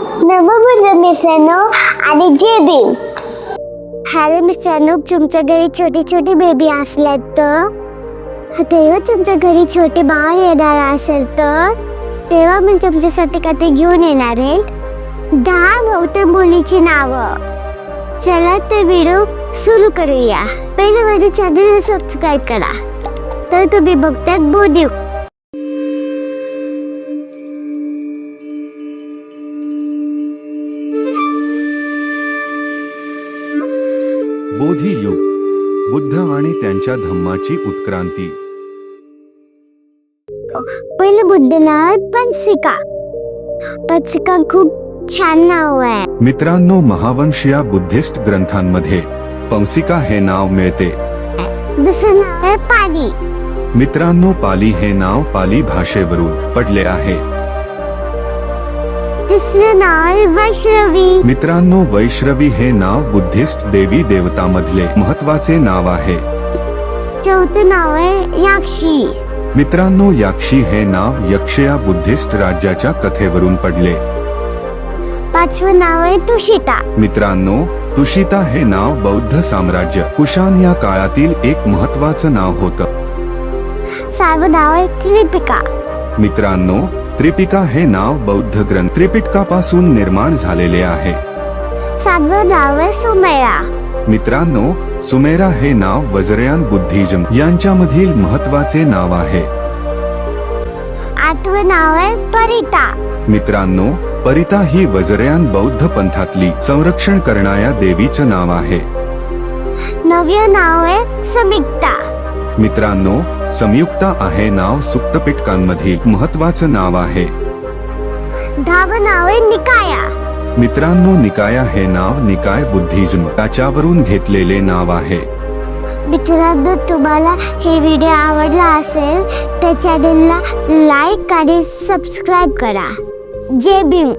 नमस्कार मित्रांनो आणि जे भीम हॅलो मित्रांनो तुमच्या घरी छोटी छोटी बेबी असल्यात तर? तेव्हा तुमच्या घरी छोटे बाळ येणार असेल तर? तेव्हा मी तुमच्यासाठी काहीतरी घेऊन येणार आहे. दहा बौद्ध मुलीची नावं. चला तर व्हिडिओ सुरू करूया. पहिले माझ्या चॅनलला सबस्क्राईब करा. तर तुम्ही बघतात बोधिव बोधी युग बुद्ध आणि त्यांच्या धम्माची उत्क्रांती. पहिलं बुद्ध नाव आहे पंसिका पंसिका खूप छान नाव आहे. मित्रांनो महावंशीय बुद्धिस्ट ग्रंथांमध्ये पंसिका हे नाव मिळते. दुसरं नाव आहे पाली. मित्रांनो पाली हे नाव पाली भाषेवरून पडले आहे. नाव वैष्णवी. मित्रांनो वैश्रवी हे नाव बुद्धिस्ट देवी देवतामधले महत्त्वाचे नाव आहे. चौथं नाव आहे याक्षी. मित्रांनो याक्षी हे नाव यक्षया बुद्धिस्ट राज्याच्या कथेवरून पडले. पाचवं नाव आहे तुषिता. मित्रांनो तुशिता हे नाव बौद्ध साम्राज्य कुशान या काळातील एक महत्वाचं नाव होतं. सहावं नाव आहे त्रिपिका. मित्रांनो त्रिपिका हे नाव बौद्ध ग्रंथ त्रिपिटकापासून निर्माण झालेले आहे. सातवं नाव आहे सुमेरा. मित्रांनो सुमेरा हे नाव वज्रयान बुद्धिजम यांच्यामधील महत्त्वाचे नाव आहे. आठवं नाव आहे परिता. मित्रांनो परिता ही वज्रयान बौद्ध पंथातली संरक्षण करणाऱ्या देवीचं नाव आहे. नववं नाव आहे समिक्ता मित्रांनो संयुक्ता आहे नाव सुक्तपिटकांमधील महत्वाचं नाव आहे. दहावं नाव आहे निकाया. मित्रांनो निकाया हे नाव निकाय बुद्धिज्म त्याच्यावरून घेतलेले नाव आहे. मित्रांनो तुम्हाला हे व्हिडिओ आवडला असेल तर चॅनलला लाईक आणि सबस्क्राईब करा. जय भीम.